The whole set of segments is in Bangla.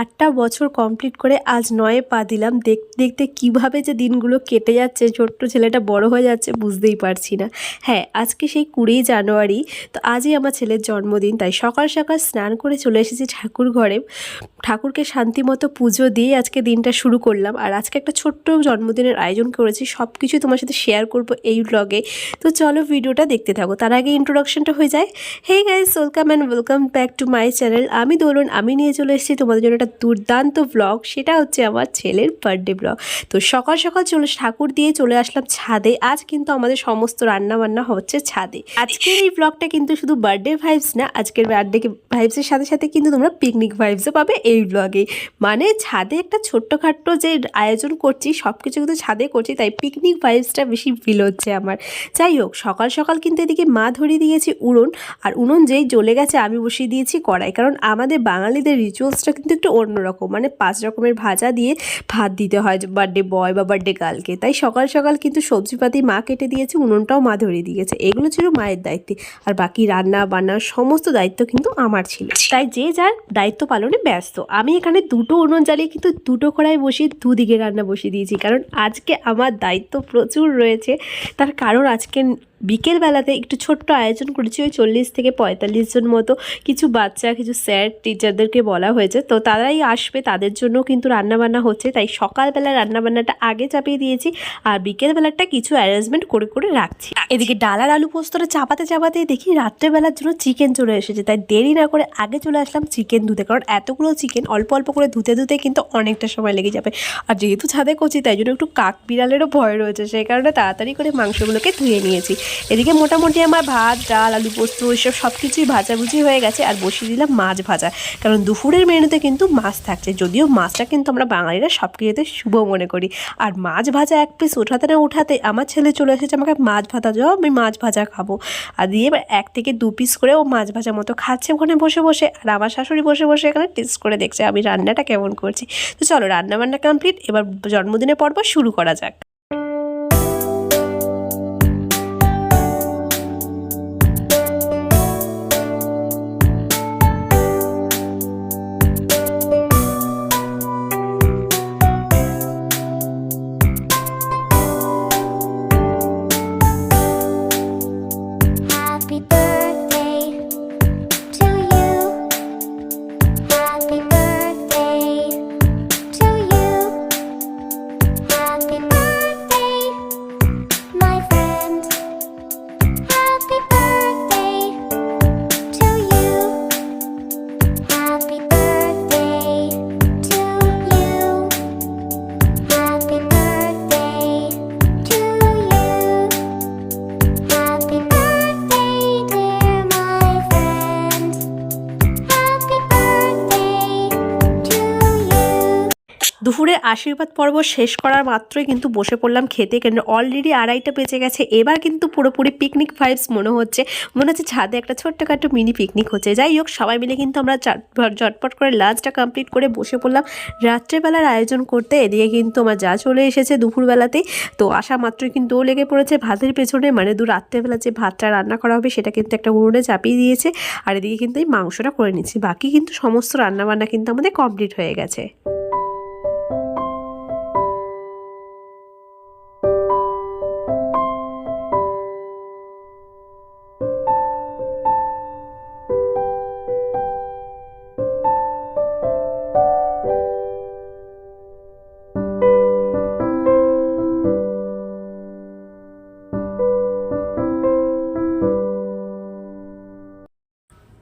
আটটা বছর কমপ্লিট করে আজ নয়ে পা দিলাম। দেখতে দেখতে কীভাবে যে দিনগুলো কেটে যাচ্ছে, ছোট্ট ছেলেটা বড় হয়ে যাচ্ছে বুঝতেই পারছি না। হ্যাঁ আজকে সেই কুড়ি জানুয়ারি, তো আজই আমার ছেলের জন্মদিন, তাই সকাল সকাল স্নান করে চলে এসেছি ঠাকুর ঘরে। ঠাকুরকে শান্তিমতো পুজো দিয়ে আজকে দিনটা শুরু করলাম। আর আজকে একটা ছোট্ট জন্মদিনের আয়োজন করেছি সব কিছু তোমার সাথে শেয়ার করব এই ব্লগে তো চলো ভিডিওটা দেখতে থাকো। তার আগে ইন্ট্রোডাকশনটা হয়ে যায়। Hey guys welcome and welcome back to my channel আমি দোলন, আমি নিয়ে চলে এসেছি তোমাদের জন্য দুর্দান্ত ব্লগ সেটা হচ্ছে আমার ছেলের বার্থডে ব্লগ তো সকাল সকাল চলে, ঠাকুর দিয়ে চলে আসলাম ছাদে। আজ কিন্তু আমাদের সমস্ত রান্না বান্না হচ্ছে ছাদে। আজকের এই ব্লগটা কিন্তু শুধু বার্থডে ভাইবস না, আজকের বার্থডে ভাইবসের সাথে সাথে কিন্তু তোমরা পিকনিক ভাইবসও পাবে এই ব্লগে মানে ছাদে একটা ছোট্টখাট্ট যে আয়োজন করছি সব কিছু কিন্তু ছাদে করছি, তাই পিকনিক ভাইবসটা বেশি ফিল হচ্ছে আমার। যাই হোক, সকাল সকাল কিন্তু এদিকে মা ধরিয়ে দিয়েছি উনুন আর উনুন যেই জ্বলে গেছে, আমি বসিয়ে দিয়েছি কড়াই। কারণ আমাদের বাঙালিদের রিচুয়ালসটা কিন্তু একটু অন্যরকম মানে পাঁচ রকমের ভাজা দিয়ে ভাত দিতে হয় বার্থডে বয় বা বার্থডে গার্লকে তাই সকাল সকাল কিন্তু সবজিপাতি মা কেটে দিয়েছে, উনুনটাও মা ধরিয়ে দিয়েছে। এগুলো ছিল মায়ের দায়িত্বে। আর বাকি রান্না, বান্না সমস্ত দায়িত্ব কিন্তু আমার ছিল। তাই যে যার দায়িত্ব পালনে ব্যস্ত। আমি এখানে দুটো উনুন জ্বালিয়ে কিন্তু দুটো কড়াই বসিয়ে দুদিকে রান্না বসিয়ে দিয়েছি। কারণ আজকে আমার দায়িত্ব প্রচুর রয়েছে। তার কারণ আজকে বিকেলবেলাতে একটু ছোট্ট আয়োজন করেছি, ওই চল্লিশ থেকে পঁয়তাল্লিশ জন মতো। কিছু বাচ্চা, কিছু স্যার, টিচারদেরকে বলা হয়েছে। তো তারাই আসবে, তাদের জন্য কিন্তু রান্নাবান্না হচ্ছে। তাই সকালবেলা রান্নাবান্নাটা আগে চাপিয়ে দিয়েছি আর বিকেলবেলাটা কিছু অ্যারেঞ্জমেন্ট করে করে রাখছি। এদিকে ডালার আলু পোস্তটা চাপাতে চাপাতে দেখি রাত্রেবেলার জন্য চিকেন চলে এসেছে। তাই দেরি না করে আগে চলে আসলাম চিকেন ধুতে। কারণ এতগুলো চিকেন অল্প অল্প করে ধুতে ধুতে কিন্তু অনেকটা সময় লেগে যাবে। আর যেহেতু ছাদে করছি তাই জন্য একটু কাক বিড়ালেরও ভয় রয়েছে। সেই কারণে তাড়াতাড়ি করে মাংসগুলোকে ধুয়ে নিয়েছি। এদিকে মোটামুটি আমার ভাত, ডাল, আলু পোস্ত, এসব সব কিছুই ভাজাভুজি হয়ে গেছে আর বসিয়ে দিলাম মাছ ভাজা। কারণ দুপুরের মেনুতে কিন্তু মাছ থাকছে। যদিও মাছটা কিন্তু আমরা বাঙালিরা সব কিছুতে শুভ মনে করি। আর মাছ ভাজা এক পিস ওঠাতে না ওঠাতে আমার ছেলে চলে এসেছে আমাকে মাছ ভাজা যাও আমি মাছ ভাজা খাব। আর দিয়ে এক থেকে দু পিস করে ও মাছ ভাজা মতো খাচ্ছে ওখানে বসে বসে। আর আমার শাশুড়ি বসে বসে এখানে টেস্ট করে দেখছে আমি রান্নাটা কেমন করছি। তো চলো রান্না বান্না কমপ্লিট এবার জন্মদিনের পর্ব শুরু করা যাক। আশীর্বাদ পর্ব শেষ করার মাত্রই কিন্তু বসে পড়লাম খেতে, কেন অলরেডি আড়াইটা বেজে গেছে। এবার কিন্তু পুরোপুরি পিকনিক ভাইবস মনে হচ্ছে। মনে হচ্ছে ছাদে একটা ছোট্টখাটো মিনি পিকনিক হচ্ছে। যাই হোক, সবাই মিলে কিন্তু আমরা ঝটপট করে লাঞ্চটা কমপ্লিট করে বসে পড়লাম। রাত্রেবেলার আয়োজন করতে এদিকে কিন্তু আমার যা চলে এসেছে দুপুরবেলাতেই। তো আসা মাত্রই কিন্তু ও লেগে পড়েছে ভাতের পেছনে। মানে দু রাত্রেবেলা যে ভাতটা রান্না করা হবে সেটা কিন্তু একটা উনুনে চাপিয়ে দিয়েছে। আর এদিকে কিন্তু এই মাংসটা করে নিচ্ছি। বাকি কিন্তু সমস্ত রান্নাবান্না কিন্তু আমাদের কমপ্লিট হয়ে গেছে।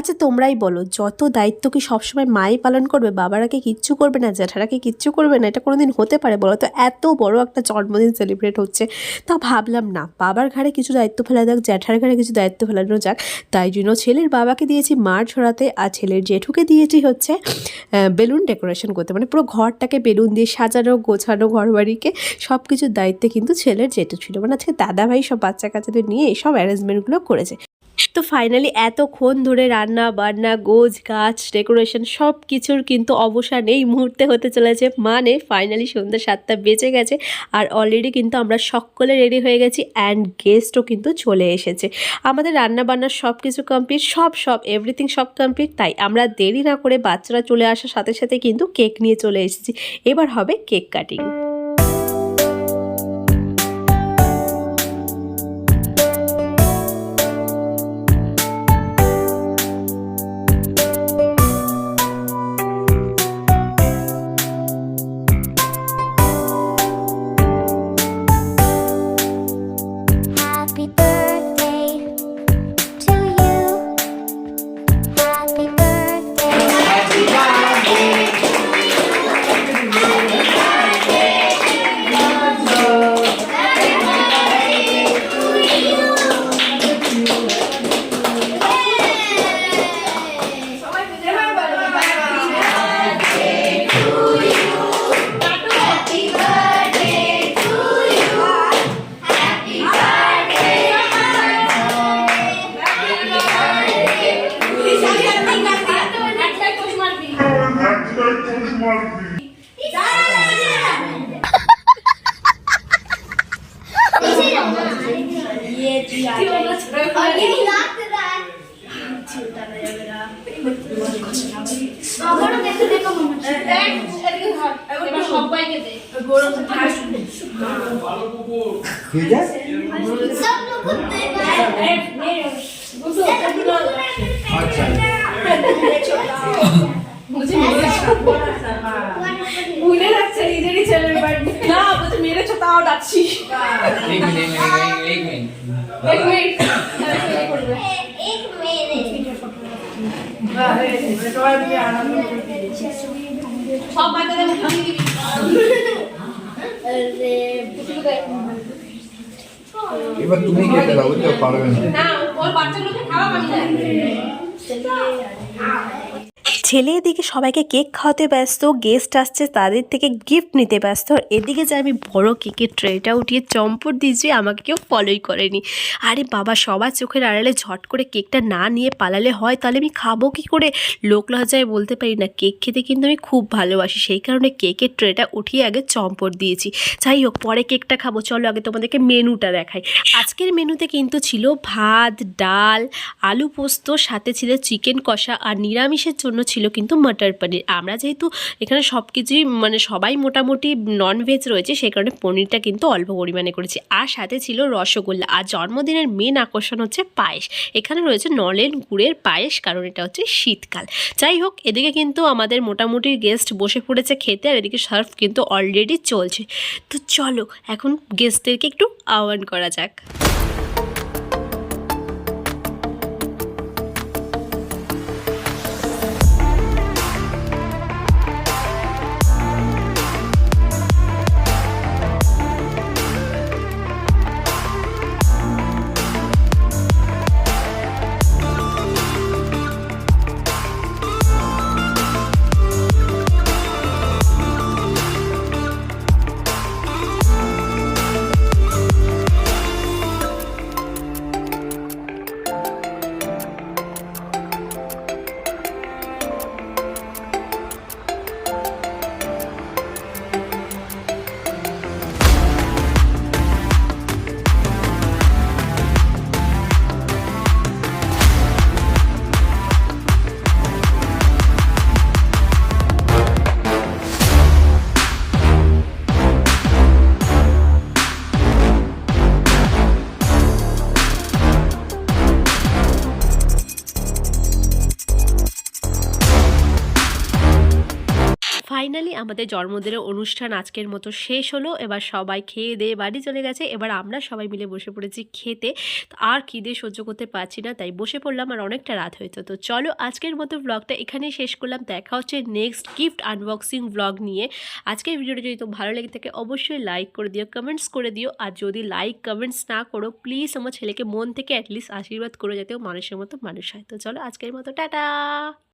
আচ্ছা তোমরাই বলো, যত দায়িত্ব কি সবসময় মাই পালন করবে বাবারা কি কিচ্ছু করবে না জ্যাঠারা কি কিচ্ছু করবে না, এটা কোনোদিন হতে পারে বলো তো? এত বড় একটা জন্মদিন সেলিব্রেট হচ্ছে। তা ভাবলাম না, বাবার ঘাড়ে কিছু দায়িত্ব ফেলা যাক জ্যাঠার ঘাড়ে কিছু দায়িত্ব ফেলানো যাক। তাই জন্য ছেলের বাবাকে দিয়েছি মার ছড়াতে আর ছেলের জেঠুকে দিয়েছি হচ্ছে বেলুন ডেকোরেশন করতে। মানে পুরো ঘরটাকে বেলুন দিয়ে সাজানো, গোছানো, ঘরবাড়িকে সব কিছুর দায়িত্বে কিন্তু ছেলের জেঠু ছিল। মানে আজকে দাদাভাই সব বাচ্চা কাচ্চাদের নিয়ে এইসব অ্যারেঞ্জমেন্টগুলো করেছে। তো ফাইনালি এতক্ষণ ধরে রান্না, বান্না গোজ গাছ ডেকোরেশন সব কিছুর কিন্তু অবসান এই মুহূর্তে হতে চলেছে। মানে ফাইনালি সন্ধ্যা সাতটা বেজে গেছে আর অলরেডি কিন্তু আমরা সকলে রেডি হয়ে গেছি অ্যান্ড গেস্টও কিন্তু চলে এসেছে। আমাদের রান্না বান্নার সব কিছু কমপ্লিট সব সব এভরিথিং সব কমপ্লিট তাই আমরা দেরি না করে বাচ্চারা চলে আসার সাথে সাথে কিন্তু কেক নিয়ে চলে এসেছি। এবার হবে কেক কাটিং সবাইকে ভুলে যাচ্ছে নিজেরই ছেলের বার্থডে না বলছে মেরেছো তাও ডাকছি এক মিনিট এক মিনিট এক মিনিট এক মিনিট সবাই আনন্দ সব বাচ্চাদের মুখে দিবি এবার তুমি খেতে দাও পারবে না। না ওর বাচ্চাগুলোকে খাওয়া ছেলে এদিকে সবাইকে কেক খাওয়াতে ব্যস্ত গেস্ট আসছে, তাদের থেকে গিফট নিতে ব্যস্ত। এদিকে যে আমি বড় কেকের ট্রেটা উঠিয়ে চম্পট দিয়েছি আমাকে কেউ ফলোই করেনি। আরে বাবা, সবার চোখের আড়ালে ঝট করে কেকটা না নিয়ে পালালে হয়, তাহলে আমি খাব কি করে? লোক লজ্জায় বলতে পারি না, কেক খেতে কিন্তু আমি খুব ভালোবাসি। সেই কারণে কেকের ট্রেটা উঠিয়ে আগে চম্পট দিয়েছি। যাই হোক, পরে কেকটা খাব। চলো আগে তোমাদেরকে মেনুটা দেখাই। আজকের মেনুতে কিন্তু ছিল ভাত, ডাল, আলু পোস্ত, সাথে ছিল চিকেন কষা আর নিরামিষের জন্য ছিল কিন্তু মটর পনির আমরা যেহেতু এখানে সব কিছুই মানে সবাই মোটামুটি ননভেজ রয়েছে, সেই কারণে পনিরটা কিন্তু অল্প পরিমাণে করেছি। আর সাথে ছিল রসগোল্লা। আর জন্মদিনের মেন আকর্ষণ হচ্ছে পায়েস। এখানে রয়েছে নলেন গুড়ের পায়েস, কারণ এটা হচ্ছে শীতকাল। যাই হোক, এদিকে কিন্তু আমাদের মোটামুটি গেস্ট বসে পড়েছে খেতে, আর এদিকে সার্ভ কিন্তু অলরেডি চলছে। তো চলো, এখন গেস্টদেরকে একটু আহ্বান করা যাক। ফাইনালি আমাদের জন্মদিনের অনুষ্ঠান আজকের মতো শেষ হলো। এবার সবাই খেয়ে দিয়ে বাড়ি চলে গেছে। এবার আমরা সবাই মিলে বসে পড়েছি খেতে। আর খিদে সহ্য করতে পারছি না, তাই বসে পড়লাম আর অনেকটা রাত হয়েছে। তো চলো আজকের মতো ব্লগটা এখানেই শেষ করলাম। দেখা হচ্ছে নেক্সট গিফট আনবক্সিং ব্লগ নিয়ে। আজকের ভিডিওটা যদি তো ভালো লেগে থাকে, অবশ্যই লাইক করে দিও কমেন্টস করে দিও। আর যদি লাইক কমেন্টস না করো প্লিজ আমার ছেলেকে মন থেকে অ্যাটলিস্ট আশীর্বাদ করে যাতে মানুষের মতো মানুষ হয়। তো চলো আজকের মতো, টাটা!